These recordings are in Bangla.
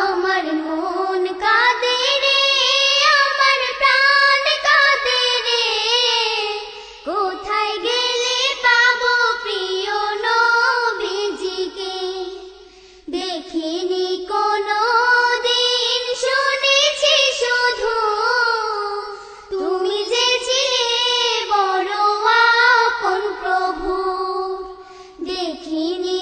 আমার মন কাঁদে রে, আমার প্রাণ কাঁদে রে। কোথায় গেলে পাবো প্রিয় নবীজিকে? দেখিনি কোনো দিন শুনেছি শুধু, তুমি যে ছিলে বড় আপন প্রভু। দেখিনি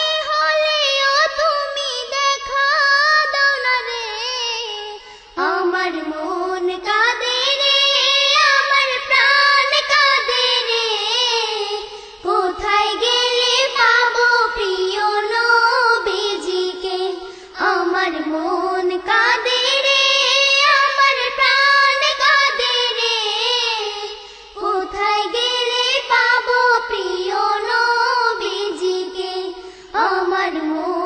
আমার মন